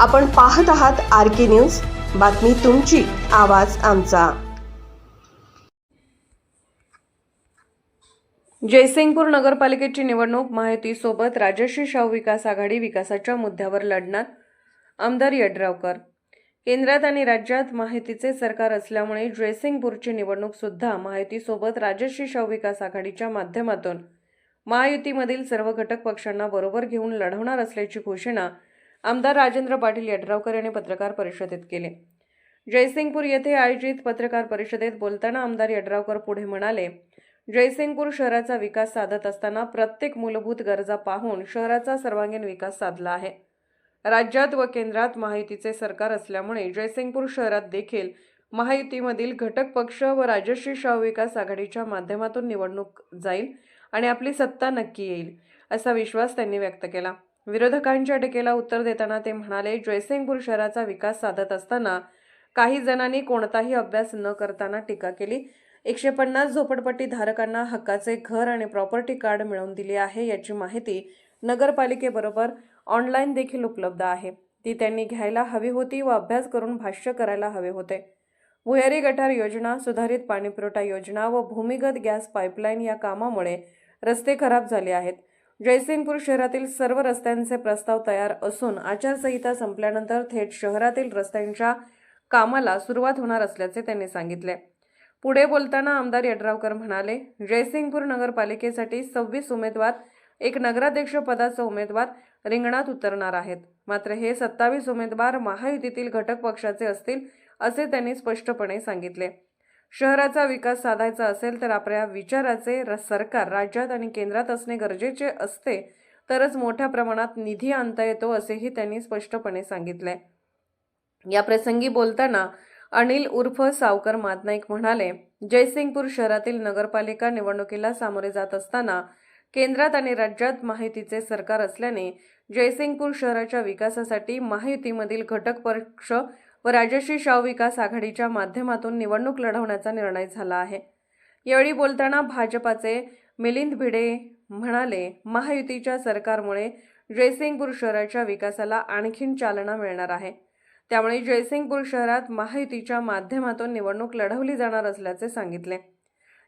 आपण पाहत आहात आर के न्यूज. बातमी तुमची आवाज आमचा. जयसिंगपूर नगरपालिकेची निवडणूक माहितीसोबत राजश्री शाहू विकास आघाडी विकासाच्या मुद्द्यावर लढणार आमदार यड्रावकर. केंद्रात आणि राज्यात माहितीचे सरकार असल्यामुळे जयसिंगपूरची निवडणूक सुद्धा माहितीसोबत राजश्री शाहू विकास आघाडीच्या माध्यमातून. महायुतीमधील सर्व घटक पक्षांना बरोबर घेऊन लढवणार असल्याची घोषणा आमदार राजेंद्र पाटील यड्रावकर यांनी पत्रकार परिषदेत केले. जयसिंगपूर येथे आयोजित पत्रकार परिषदेत बोलताना आमदार यड्रावकर पुढे म्हणाले जयसिंगपूर शहराचा विकास साधत असताना प्रत्येक मूलभूत गरजा पाहून शहराचा सर्वांगीण विकास साधला आहे. राज्यात व केंद्रात महायुतीचे सरकार असल्यामुळे जयसिंगपूर शहरात देखील महायुतीमधील घटक पक्ष व राजश्री शाहू विकास आघाडीच्या माध्यमातून निवडणूक जाईल आणि आपली सत्ता नक्की येईल असा विश्वास त्यांनी व्यक्त केला. विरोधकांच्या टीकेला उत्तर देताना ते म्हणाले जयसिंगपूर शहराचा विकास साधत असताना काही जणांनी कोणताही अभ्यास न करताना टीका केली. एकशे पन्नास झोपडपट्टी धारकांना हक्काचे घर आणि प्रॉपर्टी कार्ड मिळवून दिले आहे याची माहिती नगरपालिकेबरोबर ऑनलाईन देखील उपलब्ध आहे. ती त्यांनी घ्यायला हवी होती व अभ्यास करून भाष्य करायला हवे होते. भुयारी गटार योजना सुधारित पाणीपुरवठा योजना व भूमिगत गॅस पाईपलाईन या कामामुळे रस्ते खराब झाले आहेत. जयसिंगपूर शहरातील सर्व रस्त्यांचे प्रस्ताव तयार असून आचारसंहिता संपल्यानंतर थेट शहरातील रस्त्यांच्या कामाला सुरुवात होणार असल्याचे त्यांनी सांगितले. पुढे बोलताना आमदार यड्रावकर म्हणाले जयसिंगपूर नगरपालिकेसाठी सव्वीस उमेदवार एक नगराध्यक्ष पदाचा उमेदवार रिंगणात उतरणार आहेत. मात्र हे सत्तावीस उमेदवार महायुतीतील घटक पक्षाचे असतील असे त्यांनी स्पष्टपणे सांगितले. शहराचा विकास साधायचा असेल तर आपल्या विचाराचे सरकार राज्यात आणि केंद्रात असणे गरजेचे असते तरच मोठ्या प्रमाणात निधी आणता येतो असेही त्यांनी स्पष्टपणे सांगितले या प्रसंगी बोलताना अनिल उर्फ सावकर मातनाईक म्हणाले जयसिंगपूर शहरातील नगरपालिका निवडणुकीला सामोरे जात असताना केंद्रात आणि राज्यात माहितीचे सरकार असल्याने जयसिंगपूर शहराच्या विकासासाठी महायुतीमधील घटक पक्ष व राजश्री शाहू विकास आघाडीच्या माध्यमातून निवडणूक लढवण्याचा निर्णय झाला आहे. यावेळी बोलताना भाजपाचे मिलिंद भिडे म्हणाले महायुतीच्या सरकारमुळे जयसिंगपूर शहराच्या विकासाला आणखीन चालना मिळणार आहे. त्यामुळे जयसिंगपूर शहरात महायुतीच्या माध्यमातून निवडणूक लढवली जाणार असल्याचे सांगितले.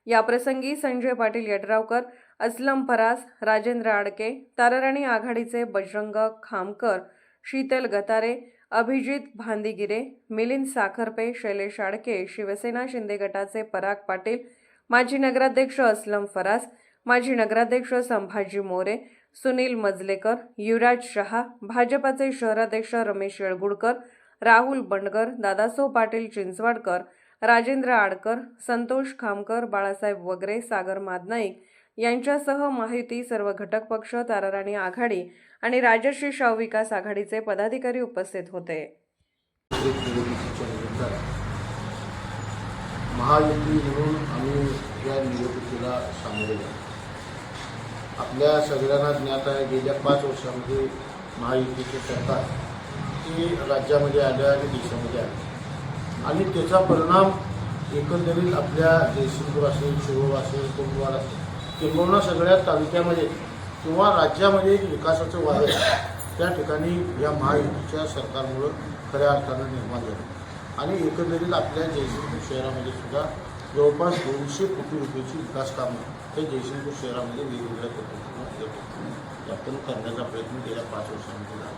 याप्रसंगी संजय पाटील यड्रावकर अस्लम फरास राजेंद्र आडके ताराराणी आघाडीचे बजरंग खामकर शीतल गतारे अभिजित भांदिगिरे मिलिंद साखरपे शैलेश आडके शिवसेना शिंदे गटाचे पराग पाटील माजी नगराध्यक्ष अस्लम फरास माजी नगराध्यक्ष संभाजी मोरे सुनील मजलेकर युवराज शहा भाजपाचे शहराध्यक्ष रमेश येळगुडकर राहुल बंडकर दादासो पाटील चिंचवाडकर राजेंद्र आडकर संतोष खामकर बाळासाहेब वगरे सागर मादनाईक यांच्यासह माहिती सर्व घटक पक्ष ताराराणी आघाडी आणि राजश्री शाहू विकास आघाडीचे पदाधिकारी उपस्थित होते. महायुती म्हणून आम्ही या निवडणुकीला सामोरे जातो आपल्या सगळ्यांना ज्ञात आहे गेल्या पाच वर्षामध्ये महायुतीचे सरकार हे राज्यामध्ये आलं आणि देशामध्ये आलं आणि त्याचा परिणाम एकंदरीत आपल्या जयसिंगपूर असेल शिरोळ असेल कोंडवाड असेल किंबहुना सगळ्या तालुक्यामध्ये किंवा राज्यामध्ये एक विकासाचं वादळ त्या ठिकाणी या महायुतीच्या सरकारमुळं खऱ्या अर्थानं निर्माण झालं. आणि एकंदरीत आपल्या जयसिंगपूर शहरामध्ये सुद्धा जवळपास दोनशे कोटी रुपयाची विकास कामं हे जयसिंगपूर शहरामध्ये वेगवेगळ्या पद्धतीनं आपण करण्याचा प्रयत्न गेल्या पाच वर्षांमध्ये झाला.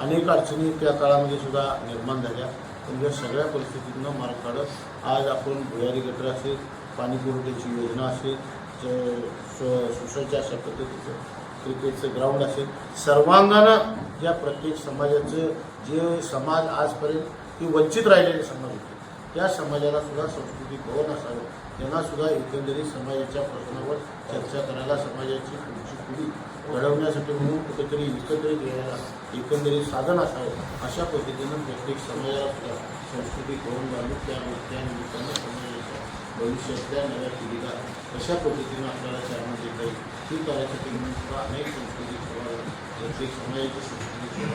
अनेक अडचणी त्या काळामध्ये सुद्धा निर्माण झाल्या. पण या सगळ्या परिस्थितीतनं मार्ग काढत आज आपण भुयारी गटर असेल पाणी पुरवठ्याची योजना असेल ज- सु- सुसज्ज अशा पद्धतीचं क्रिकेटचं ग्राउंड असेल सर्वांगानं या प्रत्येक समाजाचं जे समाज आजपर्यंत की वंचित राहिलेले समाज होते त्या समाजाला सुद्धा संस्कृती भवन असावं. त्यांना सुद्धा एकंदरीत समाजाच्या प्रश्नावर चर्चा करायला समाजाची पुढची पिढी घडवण्यासाठी म्हणून कुठेतरी एकत्रित यायला एकंदरीत साधन असावं अशा पद्धतीनं प्रत्येक समाजाला सुद्धा संस्कृती भवन बांधून त्या त्यानिमित्तानं समाज भविष्यातल्या नव्या पिढीला कशा पद्धतीनं आपल्याला चालना देता येईल? ही करायसाठी म्हणून सुद्धा अनेक संस्कृती प्रत्येक समाजाची संस्कृती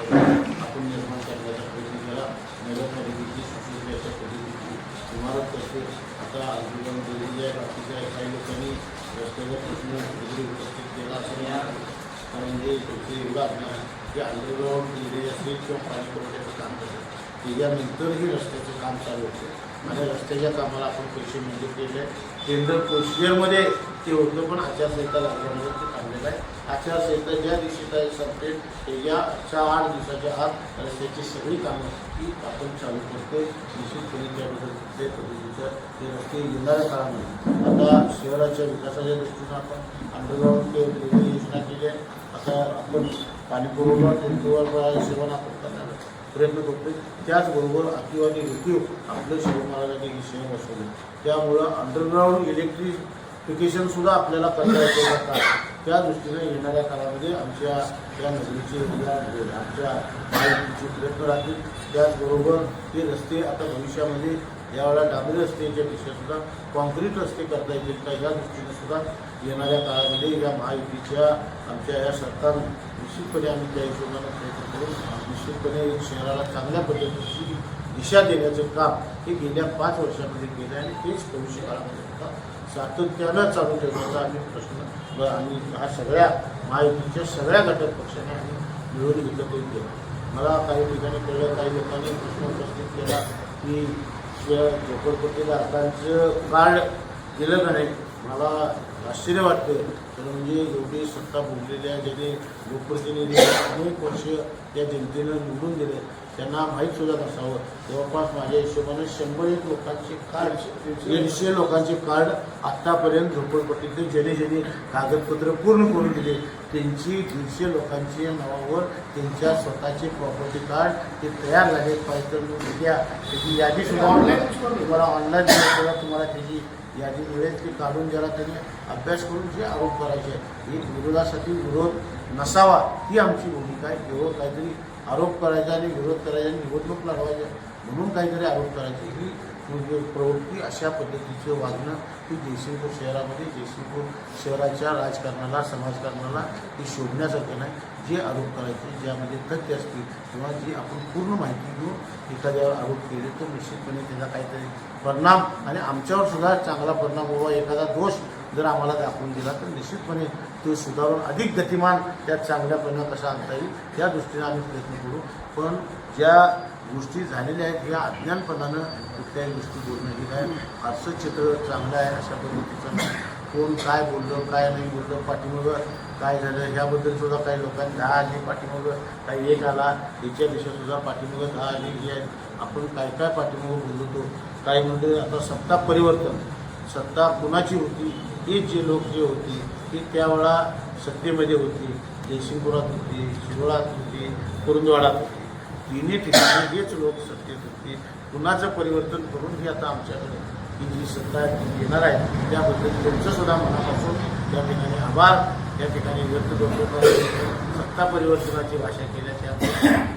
आपण निर्माण करण्याचा प्रयत्न केला नगरपालिकेची संस्कृती अशा पद्धतीची इमारत करते. आता आंदोलन दिलेली आहे बाकीच्या काही लोकांनी रस्त्यावर प्रश्न वगैरे उपस्थित केला असं नाही कारण जे तुमचे एवढं आपलं जे अंडरग्राऊंड केलेले असेल किंवा पाणी पुरवठ्याचं काम करतो त्याच्यानंतरही रस्त्याचं काम चालू होतं. माझ्या रस्त्याच्या कामाला आपण पैसे मंजूर केले. आहे टेंडर प्रोसिजरमध्ये ते होतं पण आचारसंहिता लागल्यामुळे ते थांबलेलं आहे. आचारसंहिता ज्या दिवशी काय संपेल या चार आठ दिवसाच्या आत रस्त्याची सगळी कामं ही आपण चालू करतो निश्चितपणे त्याबद्दल कुठल्याही पद्धतीचं ते रस्ते येणाऱ्या काळामध्ये. आता शहराच्या विकासाच्या दृष्टीनं आपण अंडरग्राऊंड ते योजना केली आहे. आता आपण पाणी पुरवठा सेवन आपण करणार प्रयत्न करतो त्याचबरोबर अतिवादी आणि आपलं शिव महाराजांनी हे शहर त्यामुळं अंडरग्राऊंड इलेक्ट्रिफिकेशन सुद्धा आपल्याला करता येते. का त्या दृष्टीने येणाऱ्या काळामध्ये आमच्या या नगरीचे उद्यान म्हणजे आमच्या माहितीचे प्रयत्न राहतील त्याचबरोबर ते रस्ते आता भविष्यामध्ये यावेळेला डांबरी रस्त्याच्या पेक्षा सुद्धा कॉन्क्रीट रस्ते करता येतील. का या दृष्टीने सुद्धा येणाऱ्या काळामध्ये या महायुतीच्या आमच्या या सरकारनं निश्चितपणे आम्ही त्या हिशोबाने प्रयत्न करू. निश्चितपणे शहराला चांगल्या पद्धतीची दिशा देण्याचं काम हे गेल्या पाच वर्षामध्ये केलं आहे आणि तेच भविष्य काळामध्ये सातत्यानं चालू ठेवण्याचा आम्ही प्रश्न व आम्ही हा सगळ्या महायुतीच्या सगळ्या घटक पक्षाने आम्ही मिळून घेतलं करून केलं. मला काही ठिकाणी कळलं काही लोकांनी प्रश्न उपस्थित केला की झोपडपट्टीधारकांचं कार्ड दिलं का नाही? मला आश्चर्य वाटतं तर म्हणजे एवढी सत्ता भोगलेल्या ज्याने लोकप्रतिनिधी अनेक वर्ष त्या जनतेनं निवडून दिले. त्यांना माहीत सुद्धा नसावं. जवळपास माझ्या हिशोबाने शंभर एक लोकांचे कार्ड दीडशे लोकांचे कार्ड आत्तापर्यंत झोपडपट्टीतले ज्याने ज्याने कागदपत्र पूर्ण करून दिले त्यांची दीडशे लोकांच्या नावावर त्यांच्या स्वतःचे प्रॉपर्टी कार्ड ते तयार झाले. पाहिजे तर त्याची यादी सुद्धा ऑनलाईन तुम्हाला ऑनलाईन सुद्धा तुम्हाला त्याची यादी मिळेल ती काढून जरा त्यांनी अभ्यास करून जे आरोप करायचे आहे ही विरोधासाठी विरोध नसावा ही आमची भूमिका आहे. केवळ काहीतरी आरोप करायचा आणि विरोध करायचा आणि निवडणूक लढवायच्या म्हणून काहीतरी आरोप करायचे. ही म्हणजे प्रवृत्ती अशा पद्धतीचं वागणं ही जयसिंगपूर शहरामध्ये जयसिंगपूर शहराच्या राजकारणाला समाजकारणाला ही शोधण्यासारखं नाही. जे आरोप करायचे ज्यामध्ये तथ्य असतील किंवा जी आपण पूर्ण माहिती घेऊन एखाद्यावर आरोप केले तर निश्चितपणे त्याचा काहीतरी परिणाम आणि आमच्यावर सुद्धा चांगला परिणाम व्हावा एखादा दोष जर आम्हाला दाखवून दिला तर निश्चितपणे ते सुधारून अधिक गतिमान त्यात चांगल्यापणे कसा आणता येईल या दृष्टीने आम्ही प्रयत्न करू. पण ज्या गोष्टी झालेल्या आहेत या अज्ञानपणानं कुठल्याही गोष्टी बोलणं हे काय? फारसं चित्र चांगलं आहे अशा पद्धतीचं नाही. कोण काय बोललं काय नाही बोललं पाठीमागं काय झालं ह्याबद्दल सुद्धा काही लोकांनी दहा आली पाठीमागं काही एक आला याच्या दिवशी सुद्धा पाठीमागं दहा आली हे आहे. आपण काय काय पाठीमागं बोललो होतो काही म्हणजे आता सत्ता परिवर्तन. सत्ता कुणाची होती? हे जे लोक जे होती ती त्यावेळा सत्तेमध्ये होती जयसिंगपुरात होती शिरोळात होती कुरुंदवाडात होती. तिन्ही ठिकाणी हेच लोक सत्तेत होते. कुणाचं परिवर्तन करून ही आता आमच्याकडे ही जी सत्ता आहे येणार आहे त्याबद्दल त्यांचंसुद्धा मनापासून त्या ठिकाणी आभार त्या ठिकाणी व्यक्त करतो. सत्ता परिवर्तनाची भाषा केल्या त्या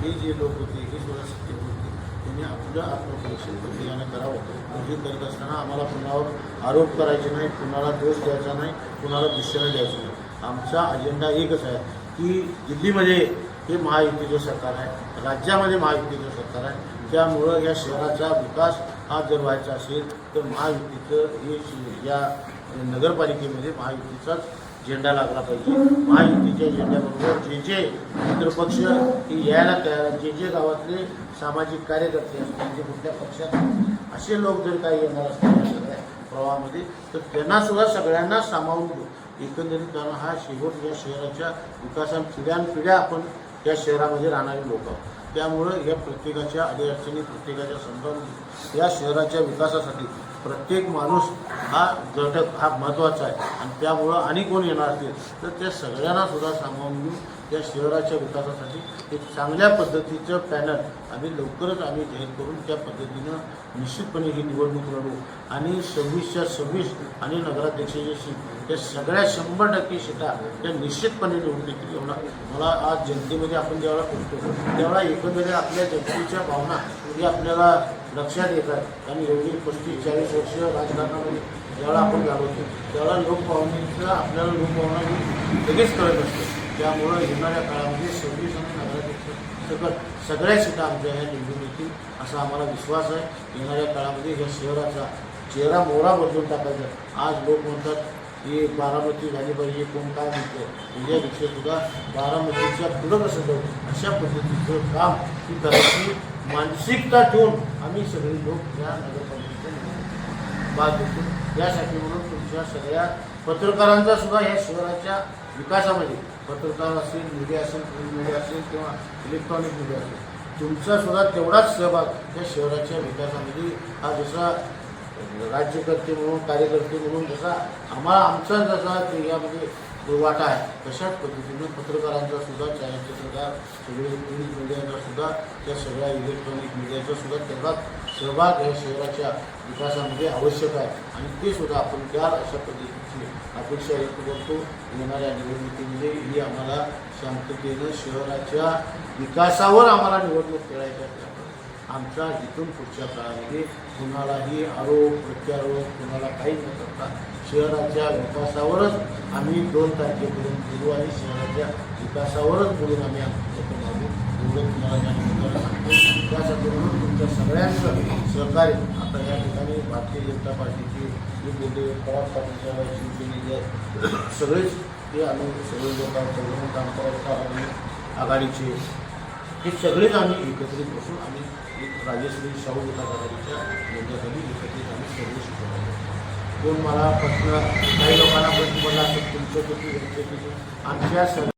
हे जे लोक होते हे सुद्धा सत्तेत होते. त्यांनी आपलं आत्मपरीक्षण प्रक्रियानं करावं. पण करत असताना आम्हाला कुणावर आरोप करायचे नाही कुणाला दोष द्यायचा नाही कुणाला दिशेनं द्यायचं नाही. आमचा अजेंडा एकच आहे की दिल्लीमध्ये हे महायुतीचं सरकार आहे राज्यामध्ये महायुतीचं सरकार आहे. त्यामुळं या शहराचा विकास हा जर व्हायचा असेल तर महायुतीचं हे या नगरपालिकेमध्ये महायुतीचाच झेंडा लागला पाहिजे. महायुतीच्या झेंड्याबरोबर जे जे मित्रपक्ष हे यायला तयार जे जे गावातले सामाजिक कार्यकर्ते असतील जे कुठल्या पक्षात असे लोक जर काही येणार असतील सगळ्या प्रवाहामध्ये तर त्यांना सुद्धा सगळ्यांना सामावून घेऊ एकंदरीत कारण हा शेवट या शहराच्या विकासा पिढ्यानपिढ्या आपण या शहरामध्ये राहणारे लोक आहोत. त्यामुळं या प्रत्येकाच्या अडीअडचणी प्रत्येकाच्या संदर्भात या शहराच्या विकासासाठी प्रत्येक माणूस हा घटक हा महत्त्वाचा आहे. आणि त्यामुळं आणि कोण येणार असतील तर त्या सगळ्यांना सुद्धा सामावून घेऊन या शहराच्या विकासासाठी एक चांगल्या पद्धतीचं पॅनल आम्ही लवकरच आम्ही जाहीर करून त्या पद्धतीनं निश्चितपणे ही निवडणूक लढू. आणि सव्वीसच्या सव्वीस आणि नगराध्यक्षाची सीट या सगळ्या शंभर टक्के सीटा त्या निश्चितपणे निवडून येतील एवढा मला आज जनतेमध्ये आपण ज्यावेळेला पोहोचतो त्यावेळेला एकंदरीत आपल्या जनतेच्या भावना ही आपल्याला लक्षात येतात आणि एवढी पस्तीस चाळीस वर्ष राजकारणामध्ये ज्यावेळेला आपण घालवतो त्यावेळेला लोकभावनेचं आपल्याला लोकभावना ही लगेच कळत असते. त्यामुळं येणाऱ्या काळामध्ये सव्वीस आणि नगराध्यक्ष सकट सगळ्या सीटा आमच्या ह्या निवडून येतील असा आम्हाला विश्वास आहे. येणाऱ्या काळामध्ये या शहराचा चेहरा मोहरा बदलून टाकायचा. आज लोक म्हणतात की बारामती झाली पाहिजे कोण काय म्हणतो त्याच्यापेक्षा सुद्धा बारामतीच्या पुढं कसं जाऊ? अशा पद्धतीचं काम ही करायची मानसिकता ठेवून आम्ही सगळे लोक या नगरपालिकेच्या भाग घेतो यासाठी म्हणून तुमच्या सगळ्या पत्रकारांचा सुद्धा या शहराच्या विकासामध्ये पत्रकार असेल मीडिया असेल प्रिंट मीडिया असेल किंवा इलेक्ट्रॉनिक मीडिया असेल तुमचा सुद्धा तेवढाच सहभाग त्या शहराच्या विकासामध्ये हा जसा राज्यकर्ते म्हणून कार्यकर्ते म्हणून जसा आम्हाला आमचा जसा यामध्ये वाटा आहे तशाच पद्धतीनं पत्रकारांचा सुद्धा छायाचित्रकार सगळे प्रिंट मीडियाचा सुद्धा त्या सगळ्या इलेक्ट्रॉनिक मीडियाचा सुद्धा तेवढाच सहभाग हे शहराच्या विकासामध्ये आवश्यक आहे. आणि ते सुद्धा आपण द्याल अशा पद्धतीची अपेक्षा व्यक्त करतो. येणाऱ्या निवडणुकीमध्ये ही आम्हाला शांततेनं शहराच्या विकासावर आम्हाला निवडणूक खेळायच्या असल्यामुळे आमच्या इथून पुढच्या काळामध्ये कुणालाही आरोप प्रत्यारोप कुणाला काही न करता शहराच्या विकासावरच आम्ही दोन तारखेपर्यंत बोलू आणि शहराच्या विकासावरच बोलून आम्ही आमचं मागू एवढं तुम्हाला या निमित्तानं सांगतो त्यासाठी म्हणून तुमच्या सगळ्यांचं सहकार्य आता या ठिकाणी भारतीय जनता पार्टीचे जे बोलले पवार पाटीलच्या शिवसेनेचे सगळेच ते आम्ही सगळे लोकांचं काम करत आहोत आघाडीचे हे सगळेच आम्ही एकत्रित बसून आम्ही एक राजश्री शाहू विकास आघाडीच्या योजनेसाठी एकत्रित आम्ही सगळे शिकवतो कोण मला प्रश्न काही लोकांना प्रश्न पडला असेल तुमचं किती किती आमच्या सगळ्या